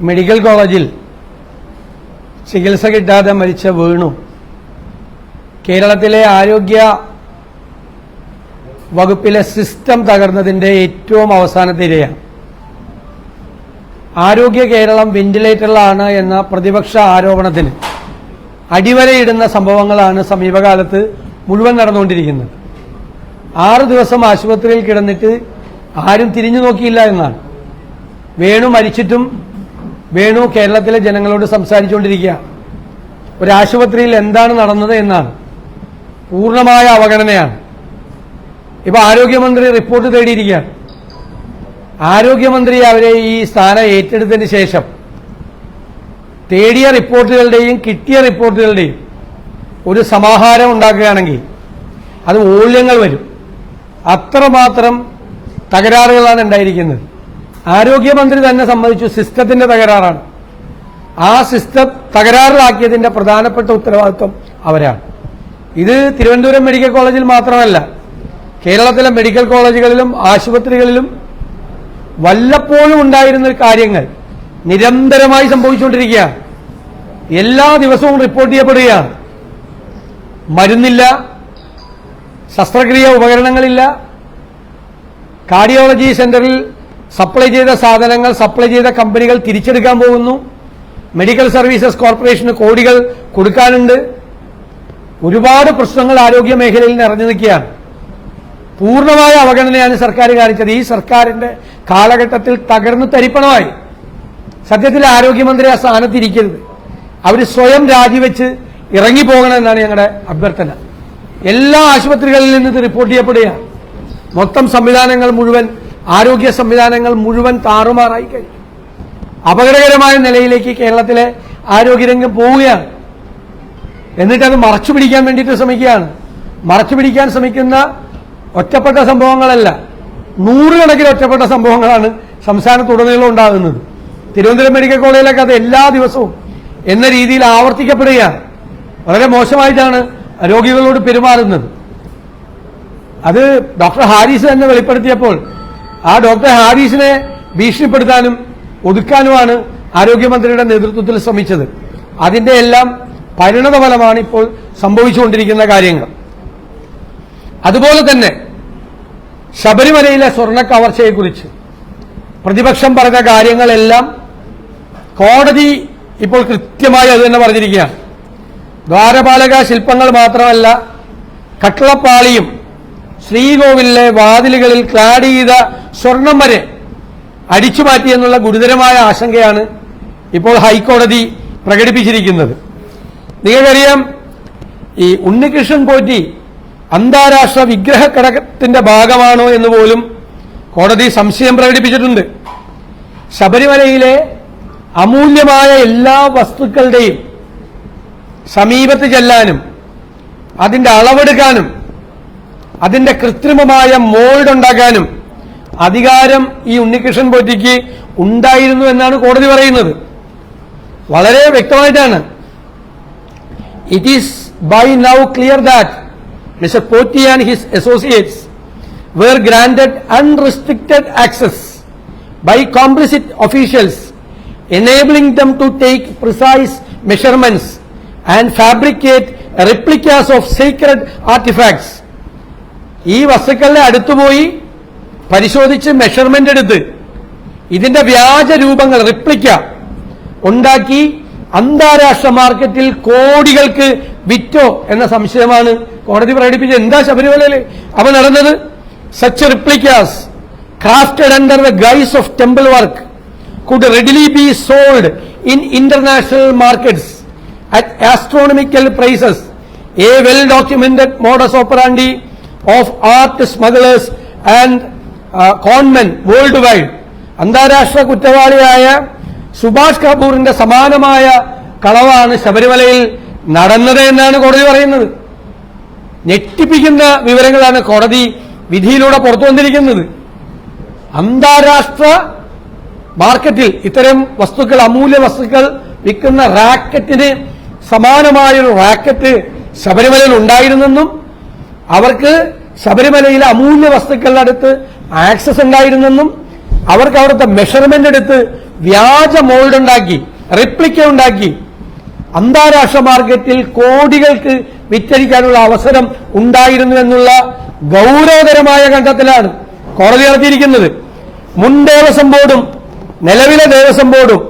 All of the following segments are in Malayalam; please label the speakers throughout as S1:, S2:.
S1: മെഡിക്കൽ കോളേജിൽ ചികിത്സ കിട്ടാതെ മരിച്ച വേണു. കേരളത്തിലെ ആരോഗ്യ വകുപ്പിലെ സിസ്റ്റം തകർന്നതിന്റെ ഏറ്റവും അവസാനത്തെ ഇരയാണ് ആരോഗ്യ കേരളം വെന്റിലേറ്ററിലാണ് എന്ന പ്രതിപക്ഷ ആരോപണത്തിന് അടിവരയിടുന്ന സംഭവങ്ങളാണ് സമീപകാലത്ത് മുഴുവൻ നടന്നുകൊണ്ടിരിക്കുന്നത്. ആറു ദിവസം ആശുപത്രിയിൽ കിടന്നിട്ട് ആരും തിരിഞ്ഞു നോക്കിയില്ല എന്നാണ്. വേണു മരിച്ചിട്ടും വേണു കേരളത്തിലെ ജനങ്ങളോട് സംസാരിച്ചുകൊണ്ടിരിക്കുക. ഒരാശുപത്രിയിൽ എന്താണ് നടന്നത് എന്നാണ്. പൂർണമായ അവഗണനയാണ്. ഇപ്പൊ ആരോഗ്യമന്ത്രി റിപ്പോർട്ട് തേടിയിരിക്കുകയാണ്. ആരോഗ്യമന്ത്രി അവരെ ഈ സ്ഥാനം ഏറ്റെടുത്തതിന് ശേഷം തേടിയ റിപ്പോർട്ടുകളുടെയും കിട്ടിയ റിപ്പോർട്ടുകളുടെയും ഒരു സമാഹാരം ഉണ്ടാക്കുകയാണെങ്കിൽ അത് മൂല്യങ്ങൾ വരും. അത്രമാത്രം തകരാറുകളാണ് ഉണ്ടായിരിക്കുന്നത്. ആരോഗ്യമന്ത്രി തന്നെ സംബന്ധിച്ചു സിസ്റ്റത്തിന്റെ തകരാറാണ്. ആ സിസ്റ്റം തകരാറിലാക്കിയതിന്റെ പ്രധാനപ്പെട്ട ഉത്തരവാദിത്വം അവരാണ്. ഇത് തിരുവനന്തപുരം മെഡിക്കൽ കോളേജിൽ മാത്രമല്ല കേരളത്തിലെ മെഡിക്കൽ കോളേജുകളിലും ആശുപത്രികളിലും വല്ലപ്പോഴും ഉണ്ടായിരുന്ന കാര്യങ്ങൾ നിരന്തരമായി സംഭവിച്ചുകൊണ്ടിരിക്കുകയാണ്. എല്ലാ ദിവസവും റിപ്പോർട്ട് ചെയ്യപ്പെടുകയാണ്. മരുന്നില്ല ശസ്ത്രക്രിയ ഉപകരണങ്ങളില്ല കാർഡിയോളജി സെന്ററിൽ സപ്ലൈ ചെയ്ത സാധനങ്ങൾ സപ്ലൈ ചെയ്ത കമ്പനികൾ തിരിച്ചെടുക്കാൻ പോകുന്നു. മെഡിക്കൽ സർവീസസ് കോർപ്പറേഷന് കോടികൾ കൊടുക്കാനുണ്ട്. ഒരുപാട് പ്രശ്നങ്ങൾ ആരോഗ്യ മേഖലയിൽ നിറഞ്ഞു നിൽക്കുകയാണ്. പൂർണമായ അവഗണനയാണ് സർക്കാർ കാണിച്ചത്. ഈ സർക്കാരിന്റെ കാലഘട്ടത്തിൽ തകർന്നു തരിപ്പണമായി. സത്യത്തിൽ ആരോഗ്യമന്ത്രി ആ സ്ഥാനത്തിരിക്കരുത് അവർ സ്വയം രാജിവെച്ച് ഇറങ്ങിപ്പോകണം എന്നാണ് ഞങ്ങളുടെ അഭ്യർത്ഥന. എല്ലാ ആശുപത്രികളിൽ നിന്ന് ഇത് റിപ്പോർട്ട് ചെയ്യപ്പെടുകയാണ്. മൊത്തം സംവിധാനങ്ങൾ മുഴുവൻ ആരോഗ്യ സംവിധാനങ്ങൾ മുഴുവൻ താറുമാറായി കഴിഞ്ഞു. അപകടകരമായ നിലയിലേക്ക് കേരളത്തിലെ ആരോഗ്യരംഗം പോവുകയാണ്. എന്നിട്ട് അത് മറച്ചു പിടിക്കാൻ വേണ്ടിയിട്ട് ശ്രമിക്കുകയാണ്. മറച്ചു പിടിക്കാൻ ശ്രമിക്കുന്ന ഒറ്റപ്പെട്ട സംഭവങ്ങളല്ല നൂറുകണക്കിന് ഒറ്റപ്പെട്ട സംഭവങ്ങളാണ് സംസ്ഥാനത്തുടനീളം ഉണ്ടാകുന്നത്. തിരുവനന്തപുരം മെഡിക്കൽ കോളേജിലൊക്കെ അത് എല്ലാ ദിവസവും എന്ന രീതിയിൽ ആവർത്തിക്കപ്പെടുകയാണ്. വളരെ മോശമായിട്ടാണ് രോഗികളോട് പെരുമാറുന്നത്. അത് ഡോക്ടർ ഹാരിസ് തന്നെ വെളിപ്പെടുത്തിയപ്പോൾ ആ ഡോക്ടർ ഹാരിസിനെ ഭീഷണിപ്പെടുത്താനും ഒതുക്കാനുമാണ് ആരോഗ്യമന്ത്രിയുടെ നേതൃത്വത്തിൽ ശ്രമിച്ചത്. അതിന്റെ എല്ലാം പരിണതഫലമാണ് ഇപ്പോൾ സംഭവിച്ചുകൊണ്ടിരിക്കുന്ന കാര്യങ്ങൾ. അതുപോലെ തന്നെ ശബരിമലയിലെ സ്വർണ കവർച്ചയെക്കുറിച്ച് പ്രതിപക്ഷം പറഞ്ഞ കാര്യങ്ങളെല്ലാം കോടതി ഇപ്പോൾ കൃത്യമായി അത് തന്നെ പറഞ്ഞിരിക്കുകയാണ്. ദ്വാരപാലക ശില്പങ്ങൾ മാത്രമല്ല കട്ടളപ്പാളിയും ശ്രീകോവിലെ വാതിലുകളിൽ ക്ലാഡ് ചെയ്ത സ്വർണം വരെ അടിച്ചു മാറ്റിയെന്നുള്ള ഗുരുതരമായ ആശങ്കയാണ് ഇപ്പോൾ ഹൈക്കോടതി പ്രകടിപ്പിച്ചിരിക്കുന്നത്. നിങ്ങൾക്കറിയാം ഈ ഉണ്ണികൃഷ്ണൻ പോറ്റി അന്താരാഷ്ട്ര വിഗ്രഹ ഘടകത്തിന്റെ ഭാഗമാണോ എന്ന് പോലും കോടതി സംശയം പ്രകടിപ്പിച്ചിട്ടുണ്ട്. ശബരിമലയിലെ അമൂല്യമായ എല്ലാ വസ്തുക്കളുടെയും സമീപത്ത് ചെല്ലാനും അതിന്റെ അളവെടുക്കാനും അതിന്റെ കൃത്രിമമായ മോൾഡ് ഉണ്ടാക്കാനും അധികാരം ഈ ഉണ്ണികൃഷ്ണൻ പോറ്റിക്ക് ഉണ്ടായിരുന്നു എന്നാണ് കോടതി പറയുന്നത്. വളരെ വ്യക്തമായിട്ടാണ്. It is by now clear that mister Potti and his associates were granted unrestricted access by complicit officials enabling them to take precise measurements and fabricate replicas of secret artifacts ഈ വസ്തുക്കളുടെ അടുത്തുപോയി പരിശോധിച്ച് മെഷർമെന്റ് എടുത്ത് ഇതിന്റെ വ്യാജ രൂപങ്ങൾ റിപ്ലിക്ക ഉണ്ടാക്കി അന്താരാഷ്ട്ര മാർക്കറ്റിൽ കോടികൾക്ക് വിറ്റോ എന്ന സംശയമാണ് കോടതി പ്രകടിപ്പിച്ചത്. എന്താ ശബരിമലയിൽ അവ നടന്നത് such replicas crafted under the guise of temple work could readily be sold in international markets at astronomical prices a well documented modus operandi of art smugglers and conmen world wide അന്താരാഷ്ട്ര കുറ്റവാളിയായ സുഭാഷ് കപൂറിന്റെ സമാനമായ കളവാണ് ശബരിമലയിൽ നടന്നത് എന്നാണ് കോടതി പറയുന്നത്. ഞെട്ടിപ്പിക്കുന്ന വിവരങ്ങളാണ് കോടതി വിധിയിലൂടെ പുറത്തു വന്നിരിക്കുന്നത്. അന്താരാഷ്ട്ര മാർക്കറ്റിൽ ഇത്തരം വസ്തുക്കൾ അമൂല്യ വസ്തുക്കൾ വിൽക്കുന്ന റാക്കറ്റിന് സമാനമായൊരു റാക്കറ്റ് ശബരിമലയിൽ ഉണ്ടായിരുന്നെന്നും അവർക്ക് ശബരിമലയിലെ അമൂല്യ വസ്തുക്കളുടെ അടുത്ത് ആക്സസ് ഉണ്ടായിരുന്നെന്നും അവർക്ക് അവിടുത്തെ മെഷർമെന്റ് എടുത്ത് വ്യാജ മോൾഡ് ഉണ്ടാക്കി റിപ്ലിക്ക ഉണ്ടാക്കി. അന്താരാഷ്ട്ര മാർക്കറ്റിൽ കോടികൾക്ക് വിറ്റഴിക്കാനുള്ള അവസരം ഉണ്ടായിരുന്നു എന്നുള്ള ഗൗരവതരമായ കണ്ടെത്തലാണ് കോടതി നടത്തിയിരിക്കുന്നത്. മുൻ ദേവസ്വം ബോർഡും നിലവിലെ ദേവസ്വം ബോർഡും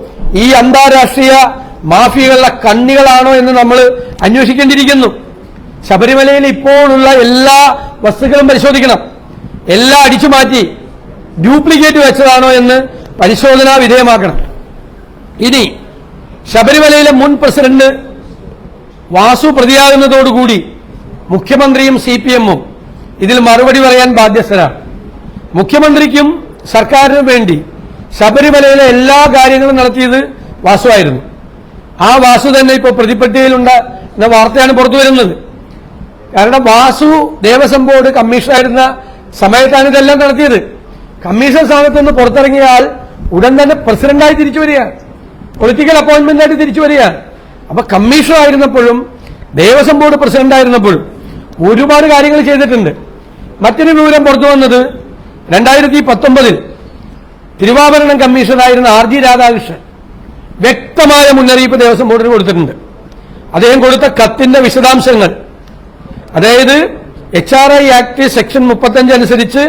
S1: ഈ അന്താരാഷ്ട്രീയ മാഫിയകളുടെ കണ്ണികളാണോ എന്ന് നമ്മൾ അന്വേഷിക്കേണ്ടിയിരിക്കുന്നു. ശബരിമലയിൽ ഇപ്പോഴുള്ള എല്ലാ വസ്തുക്കളും പരിശോധിക്കണം. എല്ലാം അടിച്ചു മാറ്റി ഡ്യൂപ്ലിക്കേറ്റ് വെച്ചതാണോ എന്ന് പരിശോധനാ വിധേയമാക്കണം. ഇനി ശബരിമലയിലെ മുൻ പ്രസിഡന്റ് വാസു പ്രതിയാകുന്നതോടുകൂടി മുഖ്യമന്ത്രിയും സി പി എമ്മും ഇതിൽ മറുപടി പറയാൻ ബാധ്യസ്ഥരാണ്. മുഖ്യമന്ത്രിക്കും സർക്കാരിനും വേണ്ടി ശബരിമലയിലെ എല്ലാ കാര്യങ്ങളും നടത്തിയത് വാസുവായിരുന്നു ആ വാസു തന്നെ ഇപ്പോൾ പ്രതിപട്ടികയിലുണ്ട് എന്ന വാർത്തയാണ് പുറത്തു വരുന്നത് കാരണം വാസു ദേവസ്വം ബോർഡ് കമ്മീഷണറായിരുന്ന സമയത്താണ് ഇതെല്ലാം നടത്തിയത്. കമ്മീഷൻ സ്ഥാനത്ത് നിന്ന് പുറത്തിറങ്ങിയാൽ ഉടൻ തന്നെ പ്രസിഡന്റായി തിരിച്ചു വരികയാണ്. പൊളിറ്റിക്കൽ അപ്പോയിന്റ്മെന്റ് ആയിട്ട് തിരിച്ചു വരികയാണ്. അപ്പൊ കമ്മീഷണർ ആയിരുന്നപ്പോഴും ദേവസ്വം ബോർഡ് പ്രസിഡന്റ് ആയിരുന്നപ്പോഴും ഒരുപാട് കാര്യങ്ങൾ ചെയ്തിട്ടുണ്ട്. മറ്റൊരു വിവരം പുറത്തു വന്നത് രണ്ടായിരത്തി പത്തൊമ്പതിൽ തിരുവാഭരണം കമ്മീഷണറായിരുന്ന ആർ ജി രാധാകൃഷ്ണൻ വ്യക്തമായ മുന്നറിയിപ്പ് ദേവസ്വം ബോർഡിന് കൊടുത്തിട്ടുണ്ട്. അദ്ദേഹം കൊടുത്ത കത്തിന്റെ വിശദാംശങ്ങൾ. അതായത് H R I act section മുപ്പത്തഞ്ച് അനുസരിച്ച്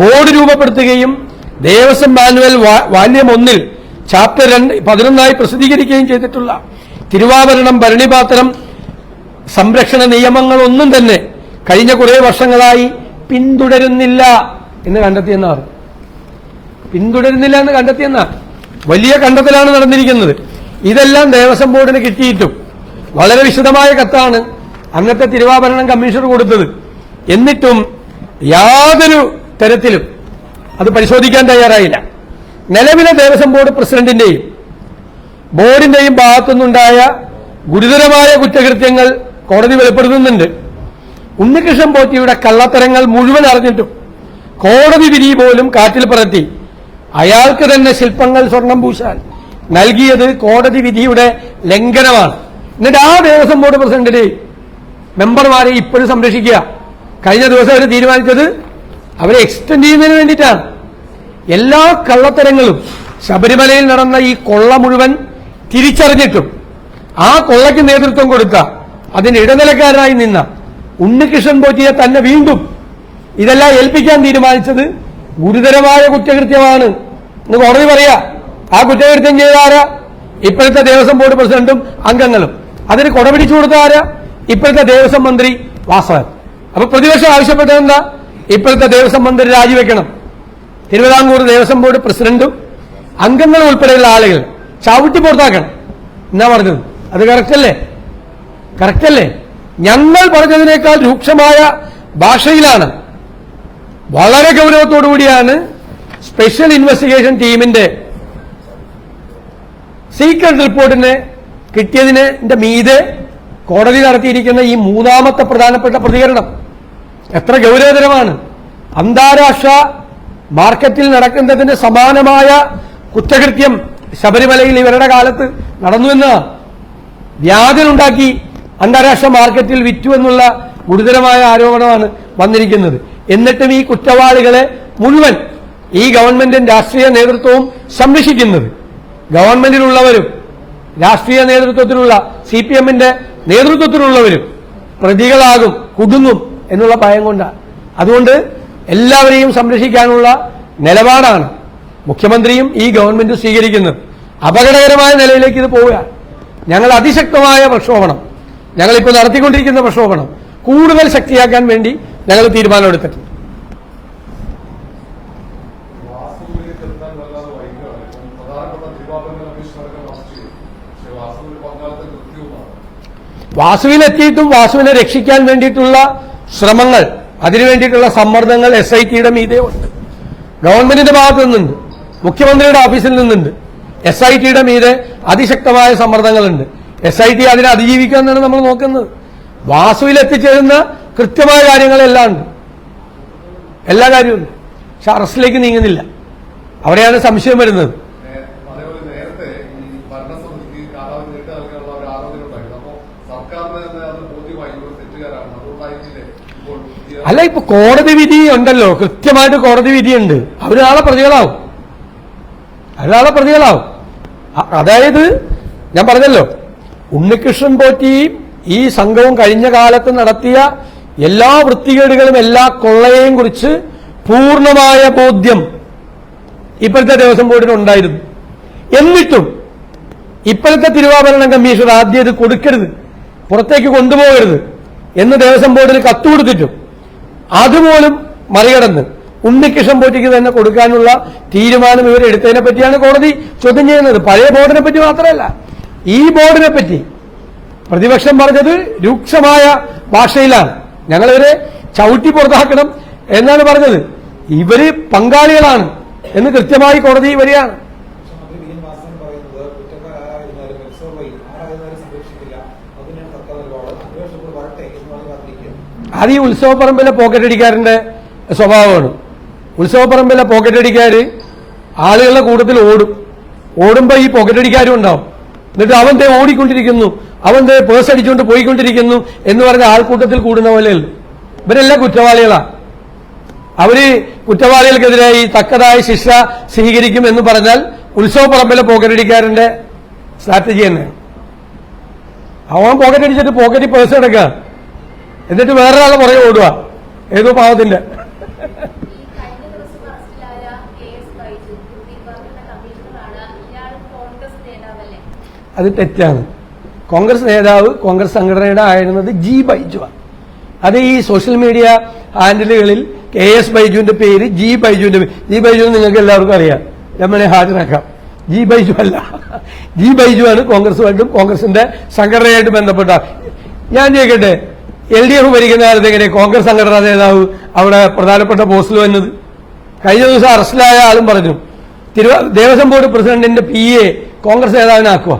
S1: ബോർഡ് രൂപപ്പെടുത്തുകയും ദേവസ്വം മാനുവൽ വാല്യം ഒന്നിൽ ചാപ്റ്റർ രണ്ട് പതിനൊന്നായി പ്രസിദ്ധീകരിക്കുകയും ചെയ്തിട്ടുള്ള തിരുവാഭരണം ഭരണിപാത്രം സംരക്ഷണ നിയമങ്ങളൊന്നും തന്നെ കഴിഞ്ഞ കുറേ വർഷങ്ങളായി പിന്തുടരുന്നില്ല എന്ന് കണ്ടെത്തിയെന്നാണ്. പിന്തുടരുന്നില്ല എന്ന് കണ്ടെത്തിയെന്ന? വലിയ കണ്ടെത്തലാണ് നടന്നിരിക്കുന്നത്. ഇതെല്ലാം ദേവസ്വം ബോർഡിന് കിട്ടിയിട്ടും വളരെ വിശദമായ കത്താണ് അന്നത്തെ തിരുവാഭരണം കമ്മീഷണർ കൊടുത്തത്. എന്നിട്ടും യാതൊരു തരത്തിലും അത് പരിശോധിക്കാൻ തയ്യാറായില്ല. നിലവിലെ ദേവസ്വം ബോർഡ് പ്രസിഡന്റിന്റെയും ബോർഡിന്റെയും ഭാഗത്തുനിന്നുണ്ടായ ഗുരുതരമായ കുറ്റകൃത്യങ്ങൾ കോടതി വെളിപ്പെടുത്തുന്നുണ്ട്. ഉണ്ണികൃഷ്ണൻ പോറ്റിയുടെ കള്ളത്തരങ്ങൾ മുഴുവൻ അറിഞ്ഞിട്ടും കോടതി വിധി പോലും കാറ്റിൽ പറത്തി അയാൾക്ക് തന്നെ ശില്പങ്ങൾ സ്വർണം പൂശാൻ നൽകിയത് കോടതി വിധിയുടെ ലംഘനമാണ്. എന്നിട്ട് ആ ദേവസ്വം ബോർഡ് പ്രസിഡന്റിനെ മെമ്പർമാരെ ഇപ്പോഴും സംരക്ഷിക്കുക. കഴിഞ്ഞ ദിവസം അവർ തീരുമാനിച്ചത് അവരെ എക്സ്റ്റെൻഡ് ചെയ്യുന്നതിന് വേണ്ടിയിട്ടാണ് എല്ലാ കള്ളത്തരങ്ങളും ശബരിമലയിൽ നടന്ന ഈ കൊള്ള മുഴുവൻ തിരിച്ചറിഞ്ഞിട്ടും ആ കൊള്ളയ്ക്ക് നേതൃത്വം കൊടുത്ത അതിന് ഇടനിലക്കാരനായി നിന്ന ഉണ്ണികൃഷ്ണൻ പോറ്റിയെ തന്നെ വീണ്ടും ഇതെല്ലാം ഏൽപ്പിക്കാൻ തീരുമാനിച്ചത് ഗുരുതരമായ കുറ്റകൃത്യമാണ്. എന്ന് കോടതി പറയാ. ആ കുറ്റകൃത്യം ചെയ്ത ആരാ? ഇപ്പോഴത്തെ ദേവസ്വം ബോർഡ് പ്രസിഡന്റും അംഗങ്ങളും. അതിന് കൊടപിടിച്ചു കൊടുത്ത ആരാ? ഇപ്പോഴത്തെ ദേവസ്വം മന്ത്രി വാസവൻ. അപ്പൊ പ്രതിപക്ഷം ആവശ്യപ്പെട്ടത് എന്താ? ഇപ്പോഴത്തെ ദേവസ്വം മന്ത്രി രാജിവെക്കണം. തിരുവിതാംകൂർ ദേവസ്വം ബോർഡ് പ്രസിഡന്റും അംഗങ്ങളും ഉൾപ്പെടെയുള്ള ആളുകൾ ചവിട്ടി പുറത്താക്കണം. എന്നാ പറഞ്ഞത്? അത് കറക്റ്റ് അല്ലേ കറക്റ്റ് അല്ലേ ഞങ്ങൾ പറഞ്ഞതിനേക്കാൾ രൂക്ഷമായ ഭാഷയിലാണ്. വളരെ ഗൗരവത്തോടുകൂടിയാണ് സ്പെഷ്യൽ ഇൻവെസ്റ്റിഗേഷൻ ടീമിന്റെ സീക്രട്ട് റിപ്പോർട്ടിന് കിട്ടിയതിന് മീതെ കോടതി നടത്തിയിരിക്കുന്ന ഈ മൂന്നാമത്തെ പ്രധാനപ്പെട്ട പ്രതികരണം. എത്ര ഗൗരവതരമാണ്. അന്താരാഷ്ട്ര മാർക്കറ്റിൽ നടക്കുന്നതിന് സമാനമായ കുറ്റകൃത്യം ശബരിമലയിൽ ഇവരുടെ കാലത്ത് നടന്നുവെന്ന് വ്യാജനുണ്ടാക്കി അന്താരാഷ്ട്ര മാർക്കറ്റിൽ വിറ്റു എന്നുള്ള ഗുരുതരമായ ആരോപണമാണ് വന്നിരിക്കുന്നത്. എന്നിട്ടും ഈ കുറ്റവാളികളെ മുഴുവൻ ഈ ഗവൺമെന്റും രാഷ്ട്രീയ നേതൃത്വവും സംരക്ഷിക്കുന്നത്. ഗവൺമെന്റിലുള്ളവരും രാഷ്ട്രീയ നേതൃത്വത്തിലുള്ള സി പി എമ്മിന്റെ നേതൃത്വത്തിലുള്ളവരും പ്രതികളാകും കുടുങ്ങും. എന്നുള്ള ഭയം കൊണ്ടാണ് അതുകൊണ്ട് എല്ലാവരെയും സംരക്ഷിക്കാനുള്ള നിലപാടാണ് മുഖ്യമന്ത്രിയും ഈ ഗവൺമെന്റും സ്വീകരിക്കുന്നത്. അപകടകരമായ നിലയിലേക്ക് ഇത് പോവുകയാണ് ഞങ്ങൾ അതിശക്തമായ പ്രക്ഷോഭണം ഞങ്ങളിപ്പോൾ നടത്തിക്കൊണ്ടിരിക്കുന്ന പ്രക്ഷോഭണം കൂടുതൽ ശക്തിയാക്കാൻ വേണ്ടി ഞങ്ങൾ തീരുമാനമെടുത്തിട്ടുണ്ട് വാസുവിലെത്തിയിട്ടും വാസുവിനെ രക്ഷിക്കാൻ വേണ്ടിയിട്ടുള്ള ശ്രമങ്ങൾ അതിനു വേണ്ടിയിട്ടുള്ള സമ്മർദ്ദങ്ങൾ എസ് ഐ ടിയുടെ മീതെ ഉണ്ട്. ഗവൺമെന്റിന്റെ ഭാഗത്തു നിന്നുണ്ട്. മുഖ്യമന്ത്രിയുടെ ഓഫീസിൽ നിന്നുണ്ട്. എസ് ഐ ടിയുടെ മീതെ അതിശക്തമായ സമ്മർദ്ദങ്ങളുണ്ട്. എസ് ഐ ടി അതിനെ അതിജീവിക്കാൻ എന്നാണ് നമ്മൾ നോക്കുന്നത്. വാസുവിൽ എത്തിച്ചേരുന്ന കൃത്യമായ കാര്യങ്ങളെല്ലാം ഉണ്ട്. എല്ലാ കാര്യവും പക്ഷെ അറസ്റ്റിലേക്ക് നീങ്ങുന്നില്ല. അവിടെയാണ് സംശയം വരുന്നത്
S2: നേ- അതേപോലെ നേരത്തെ ഈ ഭരണസമിതിക്ക് കാലാവധി നീട്ടി നൽകാനുള്ള ഒരു ആലോചന ഉണ്ടായിരുന്നു അപ്പോ സർക്കാരിന് തന്നെ അത് ബോധ്യമായി ഇവർ തെറ്റുകാരാണ് അതുകൊണ്ടായിരിക്കില്ലേ ഇപ്പോൾ പുതിയ
S1: അല്ല ഇപ്പൊ കോടതി വിധി ഉണ്ടല്ലോ. കൃത്യമായിട്ട് കോടതി വിധിയുണ്ട്. അവരാളെ പ്രതികളാവും. അവരാളെ പ്രതികളാവും. അതായത് ഞാൻ പറഞ്ഞല്ലോ ഉണ്ണികൃഷ്ണൻ പോറ്റിയും ഈ സംഘവും കഴിഞ്ഞ കാലത്ത് നടത്തിയ എല്ലാ വൃത്തികേടുകളും എല്ലാ കൊള്ളയെയും കുറിച്ച് പൂർണമായ ബോധ്യം ഇപ്പോഴത്തെ ദേവസ്വം ബോർഡിന് ഉണ്ടായിരുന്നു. എന്നിട്ടും ഇപ്പോഴത്തെ തിരുവാഭരണ കമ്മീഷൻ ആദ്യം ഇത് കൊടുക്കരുത് പുറത്തേക്ക് കൊണ്ടുപോകരുത് എന്ന് ദേവസ്വം ബോർഡിന് കത്ത് കൊടുത്തിട്ടും അതുപോലും മറികടന്ന് ഉണ്ണികൃഷ്ണൻ പോറ്റിക്ക് തന്നെ കൊടുക്കാനുള്ള തീരുമാനം ഇവർ എടുത്തതിനെ പറ്റിയാണ് കോടതി ചോദ്യം ചെയ്യുന്നത്. പഴയ ബോർഡിനെ പറ്റി മാത്രമല്ല. ഈ ബോർഡിനെ പറ്റി പ്രതിപക്ഷം പറഞ്ഞത് രൂക്ഷമായ ഭാഷയിലാണ്. ഞങ്ങളിവരെ ചവിട്ടി പുറത്താക്കണം എന്നാണ് പറഞ്ഞത്. ഇവർ പങ്കാളികളാണ് എന്ന് കൃത്യമായി കോടതി വരികയാണ്. അത് ഈ ഉത്സവപ്പറമ്പിലെ പോക്കറ്റടിക്കാരന്റെ സ്വഭാവമാണ്. ഉത്സവപ്പറമ്പിലെ പോക്കറ്റടിക്കാര് ആളുകളുടെ കൂട്ടത്തിൽ ഓടും. ഓടുമ്പോൾ ഈ പോക്കറ്റ് അടിക്കാരും ഉണ്ടാവും. എന്നിട്ട് അവൻ ദേ ഓടിക്കൊണ്ടിരിക്കുന്നു. അവൻ ദേ പേഴ്സ് അടിച്ചുകൊണ്ട് പോയിക്കൊണ്ടിരിക്കുന്നു എന്ന് പറഞ്ഞ ആൾക്കൂട്ടത്തിൽ കൂടുന്ന പോലെയല്ല ഇവരെല്ലാം കുറ്റവാളികളാ. അവർ കുറ്റവാളികൾക്കെതിരായി തക്കതായ ശിക്ഷ സ്വീകരിക്കും എന്ന് പറഞ്ഞാൽ ഉത്സവപ്പറമ്പിലെ പോക്കറ്റടിക്കാരന്റെ സ്ട്രാറ്റജി തന്നെയാണ്. അവൻ പോക്കറ്റ് അടിച്ചിട്ട് പോക്കറ്റ് പേഴ്സ് എടുക്കുക എന്നിട്ട് വേറൊരാളെ പുറകെ ഓടുക ഏതോ പാവത്തിന്റെ. അത് തെറ്റാണ്. കോൺഗ്രസ് നേതാവ് കോൺഗ്രസ് സംഘടനയുടെ ആയിരുന്നത് ജി ബൈജു അത് ഈ സോഷ്യൽ മീഡിയ ഹാൻഡിലുകളിൽ കെ എസ് ബൈജുവിന്റെ പേര് ജി ബൈജുവിന്റെ പേര് ജി ബൈജു നിങ്ങൾക്ക് എല്ലാവർക്കും അറിയാം. നമ്മളെ ഹാജരാക്കാം. ജി ബൈജു അല്ല. ജി ബൈജു ആണ് കോൺഗ്രസുമായിട്ടും കോൺഗ്രസിന്റെ സംഘടനയായിട്ട് ബന്ധപ്പെട്ട ഞാൻ ചോദിക്കട്ടെ എൽ ഡി എഫ് ഭരിക്കുന്ന കാലത്ത് എങ്ങനെ കോൺഗ്രസ് സംഘടനാ നേതാവ് അവിടെ പ്രധാനപ്പെട്ട പോസ്റ്റിൽ വന്നത്? കഴിഞ്ഞ ദിവസം അറസ്റ്റിലായ ആളും പറഞ്ഞു തിരുവ ദേവസ്വം ബോർഡ് പ്രസിഡന്റിന്റെ പി എ കോൺഗ്രസ് നേതാവിനാക്കുക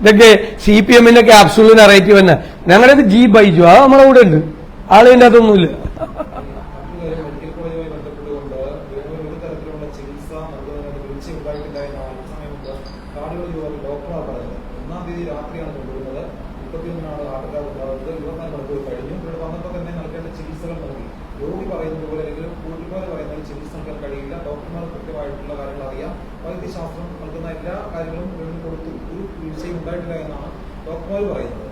S1: ഇതൊക്കെ സി പി എമ്മിന്റെ ക്യാപ്സൂളിന് നറേറ്റീവ് തന്നെ. ഞങ്ങളുടെ ജി ബൈജു? അത് നമ്മളെ കൂടെ ഉണ്ട്. ആളിന്റെ അതൊന്നുമില്ല
S3: മറ്റൊരു കാര്യം മെഡിക്കൽ കോളേജുമായി ബന്ധപ്പെട്ടുകൊണ്ട് വേറെ ഒരു തരത്തിലുള്ള ചികിത്സ നൽകുന്നതിന് വീഴ്ച ഉണ്ടായിട്ടില്ല എന്നാണ് ഈ സമയം മുമ്പ് കാടുകൾ യുവാക്കൾ ഡോക്ടർമാർ പറഞ്ഞത് ഒന്നാം തീയതി രാത്രിയാണ് കൊണ്ടുവരുന്നത് മുപ്പത്തിയൊന്നിനാണ് ഹാർട്ട് ഉണ്ടാകുന്നത് ഇരുപത്തിനാല് മണിക്കൂർ കഴിഞ്ഞു ഇവിടെ വന്നപ്പോൾ തന്നെ നൽകേണ്ട ചികിത്സകൾ നൽകി രോഗി പറയുന്നത് പോലെ അല്ലെങ്കിൽ കൂട്ടുകാർ പറയുന്നത് ചികിത്സിക്കാൻ കഴിയില്ല. ഡോക്ടർമാർ കൃത്യമായിട്ടുള്ള കാര്യങ്ങൾ അറിയാം. വൈദ്യശാസ്ത്രം നൽകുന്ന എല്ലാ കാര്യങ്ങളും വീണ്ടും കൊടുത്തു. ഒരു വീഴ്ചയും ഉണ്ടായിട്ടില്ല എന്നാണ് ഡോക്ടർമാർ പറയുന്നത്.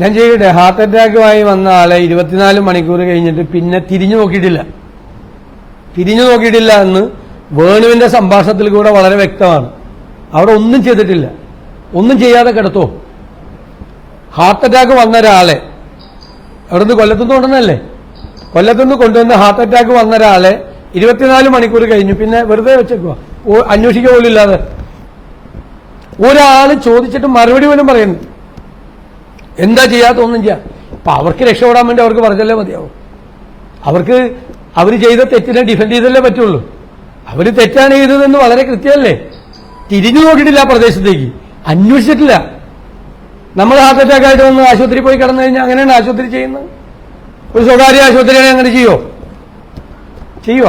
S1: ഞാൻ ചെയ്യട്ടെ ഹാർട്ട് അറ്റാക്കുമായി വന്ന ആളെ ഇരുപത്തിനാല് മണിക്കൂർ കഴിഞ്ഞിട്ട് പിന്നെ തിരിഞ്ഞു നോക്കിയിട്ടില്ല. തിരിഞ്ഞു നോക്കിയിട്ടില്ല എന്ന് വേണുവിന്റെ സംഭാഷണത്തിൽ കൂടെ വളരെ വ്യക്തമാണ്. അവിടെ ഒന്നും ചെയ്തിട്ടില്ല. ഒന്നും ചെയ്യാതെ കിടത്തോ. ഹാർട്ട് അറ്റാക്ക് വന്ന ഒരാളെ അവിടുന്ന് കൊല്ലത്തുനിന്ന് കൊണ്ടുവന്നല്ലേ കൊല്ലത്തുനിന്ന് കൊണ്ടുവന്ന് ഹാർട്ട് അറ്റാക്ക് വന്ന ഒരാളെ ഇരുപത്തിനാല് മണിക്കൂർ കഴിഞ്ഞു. പിന്നെ വെറുതെ വെച്ചേക്കുക അന്വേഷിക്കുക പോലും ഇല്ലാതെ. ഒരാൾ ചോദിച്ചിട്ട് മറുപടി പോലും പറയുന്നു എന്താ ചെയ്യാത്തൊന്നും ചെയ്യാം. അപ്പൊ അവർക്ക് രക്ഷപ്പെടാൻ വേണ്ടി അവർക്ക് പറഞ്ഞല്ലേ മതിയാവും. അവർക്ക് അവർ ചെയ്ത തെറ്റിനെ ഡിഫെൻഡ് ചെയ്തല്ലേ പറ്റുള്ളൂ. അവർ തെറ്റാണ് ചെയ്തതെന്ന് വളരെ കൃത്യമല്ലേ തിരിഞ്ഞു നോക്കിയിട്ടില്ല ആ പ്രദേശത്തേക്ക്. അന്വേഷിച്ചിട്ടില്ല. നമ്മൾ ഹാർട്ട് അറ്റാക്ക് ആയിട്ട് വന്ന് ആശുപത്രി പോയി കിടന്നു കഴിഞ്ഞാൽ അങ്ങനെയാണ് ആശുപത്രി ചെയ്യുന്നത്? ഒരു സ്വകാര്യ ആശുപത്രിയാണെങ്കിൽ അങ്ങനെ ചെയ്യോ? ചെയ്യുക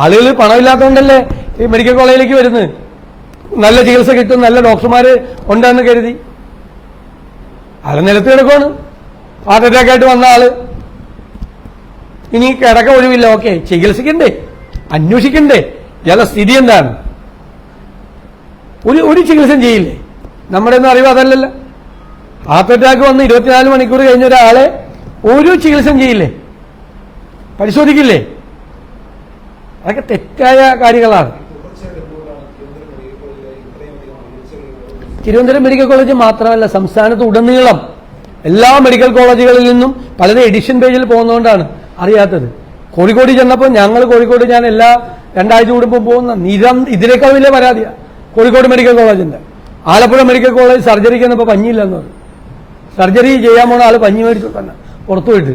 S1: ആളുകൾ പണമില്ലാത്തതുകൊണ്ടല്ലേ ഈ മെഡിക്കൽ കോളേജിലേക്ക് വരുന്നത്? നല്ല ചികിത്സ കിട്ടും നല്ല ഡോക്ടർമാര് ഉണ്ടെന്ന് കരുതി. ആളെ നിലത്ത് കിടക്കുവാണ്. ഹാർട്ട് അറ്റാക്ക് ആയിട്ട് വന്ന ആൾ. ഇനി കിടക്ക ഒഴിവില്ല. ഓക്കെ ചികിത്സിക്കണ്ടേ? അന്വേഷിക്കണ്ടേ? ഇയാളുടെ സ്ഥിതി എന്താണ്? ഒരു ഒരു ചികിത്സയും ചെയ്യില്ലേ? നമ്മുടെ ഒന്നും അറിവ് അതല്ലല്ലോ. ഹാർട്ട് അറ്റാക്ക് വന്ന് ഇരുപത്തിനാല് മണിക്കൂർ കഴിഞ്ഞ ഒരാളെ ഒരു ചികിത്സയും ചെയ്യില്ലേ? പരിശോധിക്കില്ലേ? അതൊക്കെ തെറ്റായ കാര്യങ്ങളാണ്.
S3: തിരുവനന്തപുരം മെഡിക്കൽ
S1: കോളേജ് മാത്രമല്ല സംസ്ഥാനത്ത് ഉടനീളം എല്ലാ മെഡിക്കൽ കോളേജുകളിൽ നിന്നും പലരും എഡിഷൻ പേജിൽ പോകുന്നതുകൊണ്ടാണ് അറിയാത്തത്. കോഴിക്കോട് ചെന്നപ്പോൾ ഞങ്ങൾ കോഴിക്കോട് ഞാൻ എല്ലാ രണ്ടാഴ്ച കൂടുമ്പോൾ പോകുന്ന നിരം ഇതിനേക്കാൾ വലിയ പരാതിയാണ് കോഴിക്കോട് മെഡിക്കൽ കോളേജിന്റെ. ആലപ്പുഴ മെഡിക്കൽ കോളേജ് സർജറിക്ക് എന്നപ്പോൾ പഞ്ഞില്ലെന്ന് പറഞ്ഞു. സർജറി ചെയ്യാൻ പോണ ആൾ പഞ്ഞി മേടിച്ചു തന്നെ പുറത്തു പോയിട്ട്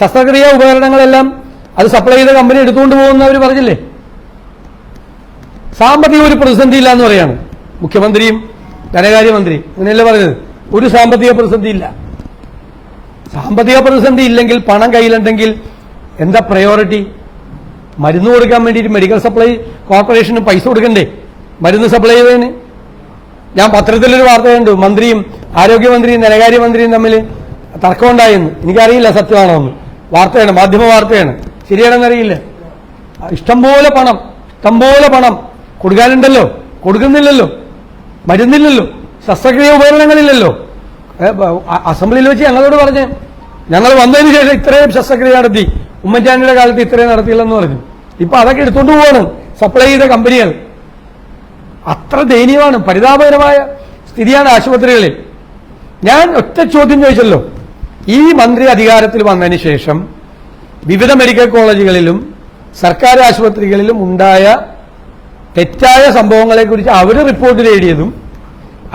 S1: ശസ്ത്രക്രിയ ഉപകരണങ്ങളെല്ലാം അത് സപ്ലൈ ചെയ്ത കമ്പനി എടുത്തുകൊണ്ട് പോകുന്നവർ പറഞ്ഞില്ലേ? സാമ്പത്തിക ഒരു പ്രതിസന്ധി ഇല്ല എന്ന് പറയാണ്. മുഖ്യമന്ത്രിയും ധനകാര്യമന്ത്രി അങ്ങനെയല്ലേ പറഞ്ഞത്? ഒരു സാമ്പത്തിക പ്രതിസന്ധി ഇല്ല. സാമ്പത്തിക പ്രതിസന്ധി ഇല്ലെങ്കിൽ പണം കയ്യിലുണ്ടെങ്കിൽ എന്താ പ്രയോറിറ്റി മരുന്ന് കൊടുക്കാൻ വേണ്ടിയിട്ട് മെഡിക്കൽ സപ്ലൈ കോർപ്പറേഷന് പൈസ കൊടുക്കണ്ടേ? മരുന്ന് സപ്ലൈ ചെയ്തതിന്? ഞാൻ പത്രത്തിലൊരു വാർത്ത കണ്ടു മന്ത്രിയും ആരോഗ്യമന്ത്രിയും ധനകാര്യമന്ത്രിയും തമ്മിൽ തർക്കമുണ്ടായെന്ന് എനിക്കറിയില്ല സത്യമാണോ എന്ന്. വാർത്തയാണ് മാധ്യമ വാർത്തയാണ്. ശരിയാണെന്നറിയില്ല. ഇഷ്ടംപോലെ പണം ഇഷ്ടംപോലെ പണം കൊടുക്കാനുണ്ടല്ലോ. കൊടുക്കുന്നില്ലല്ലോ. മരുന്നില്ലല്ലോ. ശസ്ത്രക്രിയ ഉപകരണങ്ങളില്ലല്ലോ. അസംബ്ലിയിൽ വെച്ച് ഞങ്ങളോട് പറഞ്ഞു ഞങ്ങൾ വന്നതിന് ശേഷം ഇത്രയും ശസ്ത്രക്രിയ നടത്തി ഉമ്മൻചാണ്ടിയുടെ കാലത്ത് ഇത്രയും നടത്തിയില്ലെന്ന് പറഞ്ഞു. ഇപ്പൊ അതൊക്കെ എടുത്തുകൊണ്ട് പോവാണ് സപ്ലൈ ചെയ്ത കമ്പനികൾ. അത്ര ദയനീയമാണ് പരിതാപകരമായ സ്ഥിതിയാണ് ആശുപത്രികളിൽ. ഞാൻ ഒറ്റ ചോദ്യം ചോദിച്ചല്ലോ. ഈ മന്ത്രി അധികാരത്തിൽ വന്നതിന് ശേഷം വിവിധ മെഡിക്കൽ കോളേജുകളിലും സർക്കാർ ആശുപത്രികളിലും ഉണ്ടായ തെറ്റായ സംഭവങ്ങളെക്കുറിച്ച് അവർ റിപ്പോർട്ട് നേടിയതും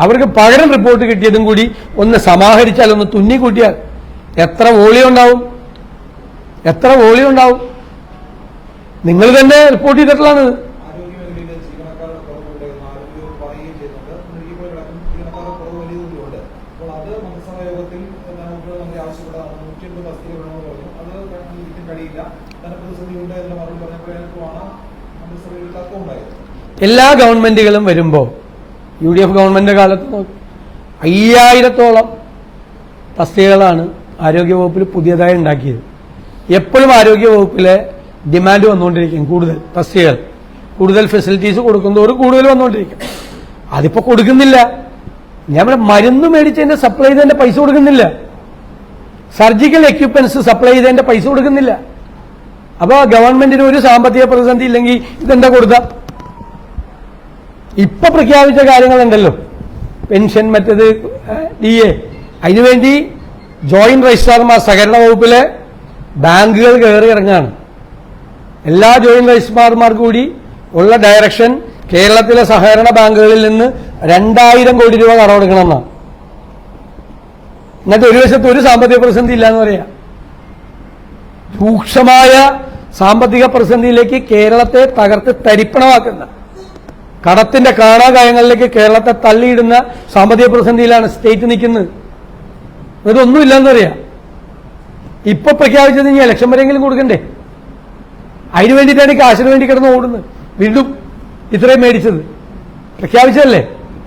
S1: അവർക്ക് പകരം റിപ്പോർട്ട് കിട്ടിയതും കൂടി ഒന്ന് സമാഹരിച്ചാൽ ഒന്ന് തുന്നിക്കൂട്ടിയാൽ എത്ര വോളിയം ഉണ്ടാവും? എത്ര വോളിയം ഉണ്ടാവും? നിങ്ങൾ തന്നെ റിപ്പോർട്ട് ചെയ്തിട്ടുള്ളതാണ്
S3: ആരോഗ്യ മേഖലയിലെ ജീവനക്കാരുടെ കുറവുണ്ട് എന്ന് ആരോഗ്യം പറയുകയും ചെയ്യുന്നുണ്ട് മെഡിക്കൽ കോളേജ് അടക്കം ജീവനക്കാരുടെ കുറവ് വലിയ തോതിലുണ്ട് അപ്പോൾ അത് മന്ത്രിസഭാ യോഗത്തിൽ നമുക്ക് മന്ത്രി ആവശ്യപ്പെട്ടതാണ് നൂറ്റി എൺപത് തസ്തിക വേണമെന്ന് പറഞ്ഞു അത് ഇതിന് കഴിയില്ല തന്നെ പ്രതിസന്ധി ഉണ്ട് എന്നുള്ള മറുപടി പറഞ്ഞപ്പോഴാണ് മന്ത്രിസഭയിൽ ഒരു തർക്കം ഉണ്ടായത്
S1: എല്ലാ ഗവൺമെന്റുകളും വരുമ്പോൾ യു ഡി എഫ് ഗവൺമെന്റ് കാലത്ത് അയ്യായിരത്തോളം തസ്തികകളാണ് ആരോഗ്യവകുപ്പിൽ പുതിയതായി ഉണ്ടാക്കിയത്. എപ്പോഴും ആരോഗ്യവകുപ്പിലെ ഡിമാൻഡ് വന്നുകൊണ്ടിരിക്കും കൂടുതൽ തസ്തികകൾ. കൂടുതൽ ഫെസിലിറ്റീസ് കൊടുക്കുന്നതോട് കൂടുതൽ വന്നുകൊണ്ടിരിക്കും. അതിപ്പോ കൊടുക്കുന്നില്ല. ഇവിടെ മരുന്ന് മേടിച്ചതിന്റെ സപ്ലൈ ചെയ്തതിന്റെ പൈസ കൊടുക്കുന്നില്ല. സർജിക്കൽ എക്യുപ്മെന്റ്സ് സപ്ലൈ ചെയ്തതിന്റെ പൈസ കൊടുക്കുന്നില്ല. അപ്പൊ ഗവൺമെന്റിന് ഒരു സാമ്പത്തിക പ്രതിസന്ധി ഇല്ലെങ്കിൽ ഇതെന്താ കൊടുത്ത? ഇപ്പൊ പ്രഖ്യാപിച്ച കാര്യങ്ങളുണ്ടല്ലോ. പെൻഷൻ മറ്റേത് ഡി എ അതിനുവേണ്ടി ജോയിന്റ് രജിസ്ട്രാർമാർ സഹകരണ വകുപ്പിലെ ബാങ്കുകൾ കയറി ഇറങ്ങാണ്. എല്ലാ ജോയിന്റ് രജിസ്ട്രാർമാർ കൂടി ഉള്ള ഡയറക്ഷൻ കേരളത്തിലെ സഹകരണ ബാങ്കുകളിൽ നിന്ന് രണ്ടായിരം കോടി രൂപ കടമെടുക്കണമെന്നാണ്. എന്നിട്ട് ഒരു വശത്ത് ഒരു സാമ്പത്തിക പ്രതിസന്ധി ഇല്ല എന്ന് പറയാം. രൂക്ഷമായ സാമ്പത്തിക പ്രതിസന്ധിയിലേക്ക് കേരളത്തെ തകർത്ത് തരിപ്പണമാക്കുന്ന കടത്തിന്റെ കാണാകായങ്ങളിലേക്ക് കേരളത്തെ തള്ളിയിടുന്ന സാമ്പത്തിക പ്രതിസന്ധിയിലാണ് സ്റ്റേറ്റ് നിൽക്കുന്നത്. ഇതൊന്നുമില്ലെന്ന് പറയാം ഇപ്പൊ പ്രഖ്യാപിച്ചത് ഇനി ഇലക്ഷൻ വരെയെങ്കിലും കൊടുക്കണ്ടേ? അതിനു വേണ്ടിയിട്ടാണ് കാശിന് വേണ്ടി കിടന്ന് ഓടുന്നത്. വീണ്ടും ഇത്രയും മേടിച്ചത്. പ്രഖ്യാപിച്ചതല്ലേ?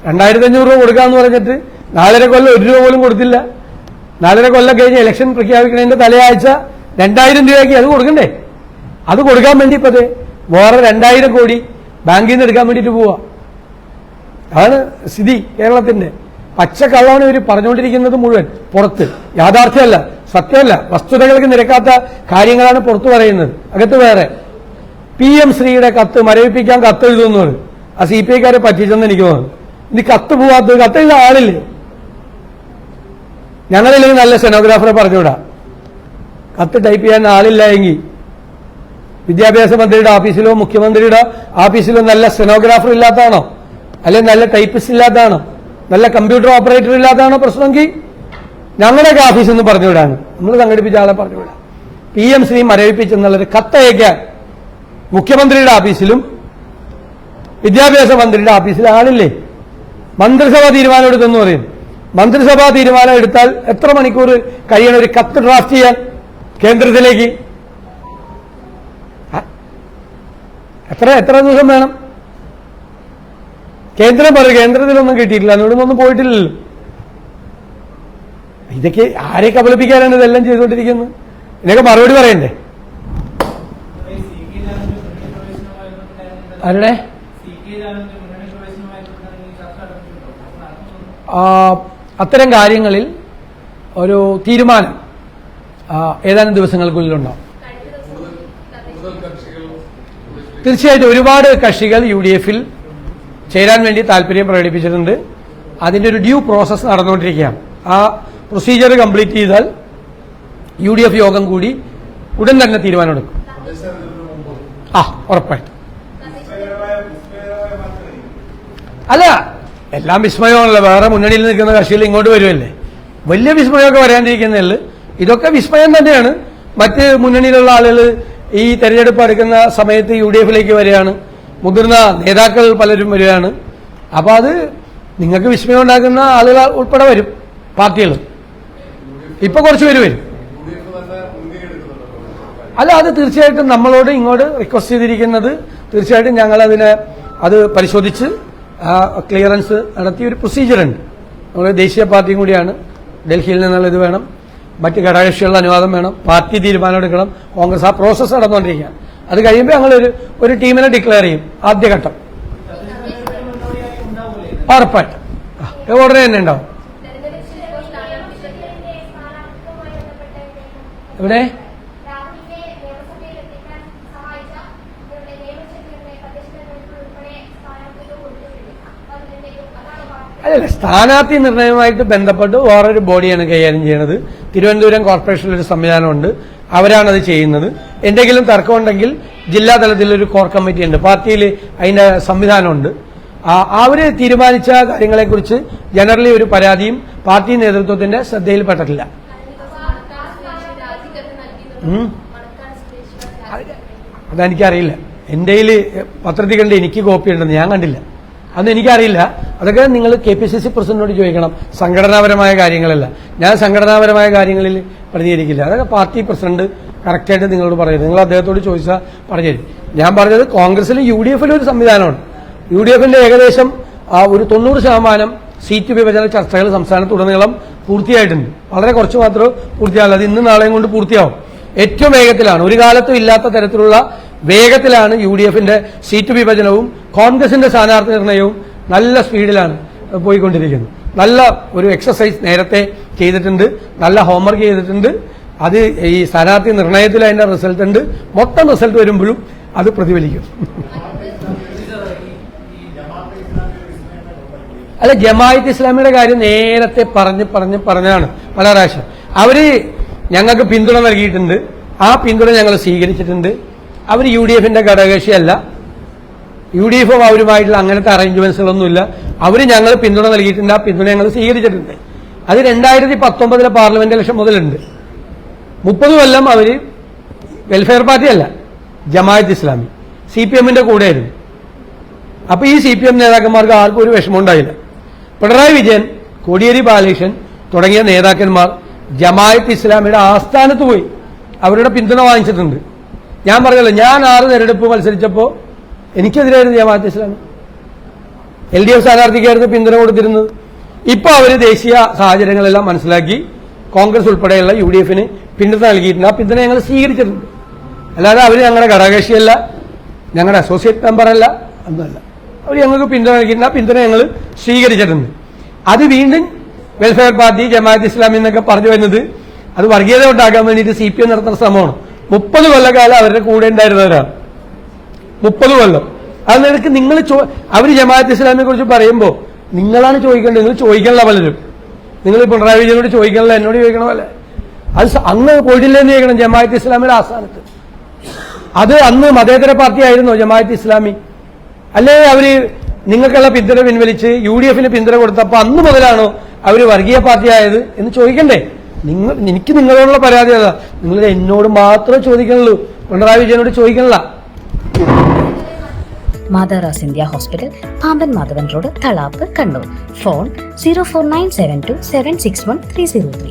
S1: രണ്ടായിരത്തി അഞ്ഞൂറ് രൂപ കൊടുക്കാന്ന് പറഞ്ഞിട്ട് നാലര കൊല്ലം ഒരു രൂപ പോലും കൊടുത്തില്ല. നാലര കൊല്ലം കഴിഞ്ഞ് ഇലക്ഷൻ പ്രഖ്യാപിക്കുന്നതിന്റെ തലയാഴ്ച രണ്ടായിരം രൂപയ്ക്ക് അത് കൊടുക്കണ്ടേ? അത് കൊടുക്കാൻ വേണ്ടി ഇപ്പത് വേറെ രണ്ടായിരം കോടി ബാങ്കിൽ നിന്ന് എടുക്കാൻ വേണ്ടിയിട്ട് പോവുക അതാണ് സ്ഥിതി കേരളത്തിന്റെ. പച്ചക്കള്ളമാണ് ഇവർ പറഞ്ഞുകൊണ്ടിരിക്കുന്നത് മുഴുവൻ പുറത്ത്. യാഥാർത്ഥ്യമല്ല സത്യമല്ല. വസ്തുതകൾക്ക് നിരക്കാത്ത കാര്യങ്ങളാണ് പുറത്തു പറയുന്നത്. അകത്ത് വേറെ. പി എം ശ്രീയുടെ കത്ത് മരവിപ്പിക്കാൻ കത്ത് എഴുതുന്നത് ആ സി പി ഐക്കാരെ പറ്റിച്ചെന്ന് എനിക്ക് തോന്നുന്നു. ഇനി കത്ത് പോവാത്തത് കത്ത് എഴുതാൻ ആളില്ലേ? ഞങ്ങളില്ലെങ്കിൽ നല്ല സെനോഗ്രാഫറെ പറഞ്ഞുവിടാം. കത്ത് ടൈപ്പ് ചെയ്യാൻ ആളില്ല എങ്കിൽ വിദ്യാഭ്യാസ മന്ത്രിയുടെ ഓഫീസിലോ മുഖ്യമന്ത്രിയുടെ ഓഫീസിലോ നല്ല സെനോഗ്രാഫർ ഇല്ലാത്തതാണോ? അല്ലെങ്കിൽ നല്ല ടൈപ്പിസ്റ്റ് ഇല്ലാത്തതാണോ? നല്ല കമ്പ്യൂട്ടർ ഓപ്പറേറ്റർ ഇല്ലാത്തതാണോ പ്രശ്നമെങ്കിൽ? ഞങ്ങളുടെയൊക്കെ ഓഫീസിൽ നിന്ന് പറഞ്ഞുവിടാണ് നമ്മൾ സംഘടിപ്പിച്ച ആളെ പറഞ്ഞുവിടാം പി എം ശ്രീ മരവിപ്പിച്ചെന്നുള്ളൊരു കത്തയക്കാൻ മുഖ്യമന്ത്രിയുടെ ഓഫീസിലും വിദ്യാഭ്യാസ മന്ത്രിയുടെ ഓഫീസിലും ആളില്ലേ? മന്ത്രിസഭ തീരുമാനം എടുത്തെന്ന് പറയും. മന്ത്രിസഭാ തീരുമാനം എടുത്താൽ എത്ര മണിക്കൂർ കഴിയണം ഒരു കത്ത് ഡ്രാഫ്റ്റ് ചെയ്യാൻ കേന്ദ്രത്തിലേക്ക്? എത്ര എത്ര ദിവസം വേണം? കേന്ദ്രം പറയും കേന്ദ്രത്തിലൊന്നും കിട്ടിയിട്ടില്ല. എന്നോടൊന്നും പോയിട്ടില്ലല്ലോ. ഇതൊക്കെ ആരെ കബളിപ്പിക്കാനാണ് ഇതെല്ലാം ചെയ്തുകൊണ്ടിരിക്കുന്നത്? ഇതിനൊക്കെ മറുപടി പറയണ്ടേ? ആരുടെ? അത്തരം കാര്യങ്ങളിൽ ഒരു തീരുമാനം ഏതാനും ദിവസങ്ങൾക്കുള്ളിലുണ്ടാവും
S4: കഴിഞ്ഞ ദിവസം
S2: കൂടുതൽ കക്ഷികൾ
S1: തീർച്ചയായിട്ടും ഒരുപാട് കക്ഷികൾ യു ഡി എഫിൽ ചേരാൻ വേണ്ടി താല്പര്യം പ്രകടിപ്പിച്ചിട്ടുണ്ട്. അതിന്റെ ഒരു ഡ്യൂ പ്രോസസ് നടന്നുകൊണ്ടിരിക്കുകയാണ്. ആ പ്രൊസീജിയർ കംപ്ലീറ്റ് ചെയ്താൽ യു ഡി എഫ് യോഗം കൂടി ഉടൻ തന്നെ തീരുമാനമെടുക്കും. ആ ഉറപ്പായിട്ടും. അല്ല എല്ലാം വിസ്മയമാണല്ലോ. വേറെ മുന്നണിയിൽ നിൽക്കുന്ന കക്ഷികൾ ഇങ്ങോട്ട് വരുമല്ലേ? വലിയ വിസ്മയമൊക്കെ വരാണ്ടിരിക്കുന്നതിൽ ഇതൊക്കെ വിസ്മയം തന്നെയാണ്. മറ്റ് മുന്നണിയിലുള്ള ആളുകൾ ഈ തെരഞ്ഞെടുപ്പ് അടുക്കുന്ന സമയത്ത് യു ഡി എഫിലേക്ക് വരികയാണ്. മുതിർന്ന നേതാക്കൾ പലരും വരികയാണ്. അപ്പൊ അത് നിങ്ങൾക്ക് വിസ്മയം ഉണ്ടാക്കുന്ന ആളുകൾ ഉൾപ്പെടെ വരും പാർട്ടികൾ. ഇപ്പൊ കുറച്ച് പേര് വരും. അല്ല അത് തീർച്ചയായിട്ടും നമ്മളോട് ഇങ്ങോട്ട് റിക്വസ്റ്റ് ചെയ്തിരിക്കുന്നത് തീർച്ചയായിട്ടും ഞങ്ങൾ അതിനെ അത് പരിശോധിച്ച് ക്ലിയറൻസ് നടത്തിയ ഒരു പ്രൊസീജിയർ ഉണ്ട്. നമ്മൾ ദേശീയ പാർട്ടിയും കൂടിയാണ്. ഡൽഹിയിൽ നിന്നുള്ള ഇത് വേണം. മറ്റ് ഘടകകക്ഷികളുടെ അനുവാദം വേണം പാർട്ടി തീരുമാനം എടുക്കണം കോൺഗ്രസ് ആ പ്രോസസ്സ് നടന്നുകൊണ്ടിരിക്കുകയാണ്. അത് കഴിയുമ്പോൾ ഞങ്ങൾ ഒരു ഒരു ടീമിനെ ഡിക്ലെയർ ചെയ്യും ആദ്യഘട്ടം. ഉറപ്പായിട്ടും. ഉടനെ തന്നെ ഉണ്ടാവും.
S4: എവിടെ?
S1: അല്ലല്ല സ്ഥാനാർത്ഥി നിർണയവുമായിട്ട് ബന്ധപ്പെട്ട് വേറൊരു ബോഡിയാണ് കൈകാര്യം ചെയ്യുന്നത്. തിരുവനന്തപുരം കോർപ്പറേഷനിൽ ഒരു സംവിധാനമുണ്ട്. അവരാണത് ചെയ്യുന്നത്. എന്തെങ്കിലും തർക്കമുണ്ടെങ്കിൽ ജില്ലാ തലത്തിൽ ഒരു കോർ കമ്മിറ്റി ഉണ്ട്. പാർട്ടിയിൽ അതിന്റെ സംവിധാനമുണ്ട്. അവർ തീരുമാനിച്ച കാര്യങ്ങളെക്കുറിച്ച് ജനറലി ഒരു പരാതിയും പാർട്ടി നേതൃത്വത്തിന്റെ ശ്രദ്ധയിൽപ്പെട്ടിട്ടില്ല. അതെനിക്കറിയില്ല എന്റെ കയ്യിൽ പത്രത്തിൽ കണ്ട് എനിക്ക് കോപ്പി ഉണ്ടെന്ന് ഞാൻ കണ്ടില്ല. അതൊന്നും എനിക്കറിയില്ല അതൊക്കെ നിങ്ങൾ കെ പി സി സി പ്രസിഡന്റിനോട് ചോദിക്കണം. സംഘടനാപരമായ കാര്യങ്ങളല്ല. ഞാൻ സംഘടനാപരമായ കാര്യങ്ങളിൽ പ്രതികരിക്കില്ല. അതൊക്കെ പാർട്ടി പ്രസിഡന്റ് കറക്റ്റായിട്ട് നിങ്ങളോട് പറയുന്നത് നിങ്ങൾ അദ്ദേഹത്തോട് ചോദിച്ചാൽ പറഞ്ഞുതരും. ഞാൻ പറഞ്ഞത് കോൺഗ്രസിൽ യു ഡി എഫിൽ ഒരു സംവിധാനമാണ്. യു ഡി എഫിന്റെ ഏകദേശം ഒരു തൊണ്ണൂറ് ശതമാനം സീറ്റ് വിഭജന ചർച്ചകൾ സംസ്ഥാനത്തുടനീളം പൂർത്തിയായിട്ടുണ്ട്. വളരെ കുറച്ച് മാത്രം പൂർത്തിയാവില്ല. അത് ഇന്നും നാളെയും കൊണ്ട് പൂർത്തിയാവും. ഏറ്റവും വേഗത്തിലാണ്. ഒരു കാലത്തും ഇല്ലാത്ത തരത്തിലുള്ള വേഗത്തിലാണ് യു ഡി എഫിന്റെ സീറ്റ് വിഭജനവും കോൺഗ്രസിന്റെ സ്ഥാനാർത്ഥി നിർണയവും നല്ല സ്പീഡിലാണ് പോയിക്കൊണ്ടിരിക്കുന്നത്. നല്ല ഒരു എക്സസൈസ് നേരത്തെ ചെയ്തിട്ടുണ്ട് നല്ല ഹോംവർക്ക് ചെയ്തിട്ടുണ്ട്. അത് ഈ സ്ഥാനാർത്ഥി നിർണയത്തിൽ അതിന്റെ റിസൾട്ട് ഉണ്ട്. മൊത്തം റിസൾട്ട് വരുമ്പോഴും അത് പ്രതിഫലിക്കും. അല്ല ജമാഅത്ത് ഇസ്ലാമിയുടെ കാര്യം നേരത്തെ പറഞ്ഞ് പറഞ്ഞ് പറഞ്ഞാണ് പല പ്രാവശ്യം. അവർ ഞങ്ങൾക്ക് പിന്തുണ നൽകിയിട്ടുണ്ട്. ആ പിന്തുണ ഞങ്ങൾ സ്വീകരിച്ചിട്ടുണ്ട്. അവർ യു ഡി എഫിന്റെ ഘടകകക്ഷിയല്ല. യു ഡി എഫും അവരുമായിട്ടുള്ള അങ്ങനത്തെ അറേഞ്ച്മെന്റ്സുകളൊന്നുമില്ല അവർ ഞങ്ങൾ പിന്തുണ നൽകിയിട്ടുണ്ട്. ആ പിന്തുണ ഞങ്ങൾ സ്വീകരിച്ചിട്ടുണ്ട്. അത് രണ്ടായിരത്തി പത്തൊമ്പതിലെ പാർലമെന്റ് ഇലക്ഷൻ മുതലുണ്ട്. മുപ്പത് കൊല്ലം അവർ വെൽഫെയർ പാർട്ടിയല്ല ജമാഅത്ത് ഇസ്ലാമി. സി പി എമ്മിന്റെ കൂടെയായിരുന്നു. അപ്പൊ ഈ സി പി എം നേതാക്കന്മാർക്ക് ആർക്കും ഒരു വിഷമം ഉണ്ടായില്ല. പിണറായി വിജയൻ കോടിയേരി ബാലകൃഷ്ണൻ തുടങ്ങിയ നേതാക്കന്മാർ ജമായത്ത് ഇസ്ലാമിയുടെ ആസ്ഥാനത്ത് പോയി അവരുടെ പിന്തുണ വാങ്ങിച്ചിട്ടുണ്ട്. ഞാൻ പറഞ്ഞല്ലോ ഞാൻ ആറ് തെരഞ്ഞെടുപ്പ് മത്സരിച്ചപ്പോൾ എനിക്കെതിരായിരുന്നു Jamaat Islami L D F സ്ഥാനാർത്ഥിക്കായിരുന്നു പിന്തുണ കൊടുത്തിരുന്നത്. ഇപ്പൊ അവർ ദേശീയ സാഹചര്യങ്ങളെല്ലാം മനസ്സിലാക്കി കോൺഗ്രസ് ഉൾപ്പെടെയുള്ള യു ഡി എഫിന് പിന്തുണ നൽകിയിട്ടുണ്ട്. ആ പിന്തുണ ഞങ്ങൾ സ്വീകരിച്ചിട്ടുണ്ട്. അല്ലാതെ അവർ ഞങ്ങളുടെ ഘടകകക്ഷിയല്ല ഞങ്ങളുടെ അസോസിയേറ്റ് മെമ്പറല്ല ഒന്നുമല്ല. അവർ ഞങ്ങൾക്ക് പിന്തുണ നൽകിയിട്ടുണ്ട്. ആ പിന്തുണ ഞങ്ങൾ സ്വീകരിച്ചിട്ടുണ്ട്. അത് വീണ്ടും വെൽഫെയർ പാർട്ടി ജമാഅത്ത് ഇസ്ലാമി എന്നൊക്കെ പറഞ്ഞു വരുന്നത് അത് വർഗീയത ഉണ്ടാക്കാൻ വേണ്ടിയിട്ട് സി പി എം നടത്തുന്ന ശ്രമമാണ്. മുപ്പത് കൊല്ലക്കാലം അവരുടെ കൂടെ ഉണ്ടായിരുന്നവരാണ് മുപ്പത് കൊല്ലം. അത് നിനക്ക് നിങ്ങൾ അവർ ജമാഅത്ത് ഇസ്ലാമിനെ കുറിച്ച് പറയുമ്പോൾ നിങ്ങളാണ് ചോദിക്കേണ്ടത് നിങ്ങൾ ചോദിക്കണല്ല പലരും. നിങ്ങൾ പിണറായി വിജയനോട് ചോദിക്കണല്ല എന്നോട് ചോദിക്കണ പോലെ. അത് അന്ന് പോയിട്ടില്ലെന്ന് ചോദിക്കണം ജമാഅത്ത് ഇസ്ലാമിയുടെ ആസ്ഥാനത്ത്. അത് അന്ന് മതേതര പാർട്ടി ആയിരുന്നോ ജമാഅത്ത് ഇസ്ലാമി? അല്ലേ അവർ നിങ്ങൾക്കുള്ള പിന്തുണ പിൻവലിച്ച് യു ഡി എഫിന് പിന്തുണ കൊടുത്തപ്പോൾ അന്ന് മുതലാണോ അവർ വർഗീയ പാർട്ടി ആയത് എന്ന് ചോദിക്കണ്ടേ? നിങ്ങൾ എനിക്ക് നിങ്ങളോടുള്ള പരാതി അതാ. നിങ്ങൾ എന്നോട് മാത്രമേ ചോദിക്കണുള്ളൂ പിണറായി വിജയനോട് ചോദിക്കണില്ല
S5: മാതാറാസ് India hospital Pamban Madhavan road Thalap Kannur. Phone zero four nine seven two seven six one three zero three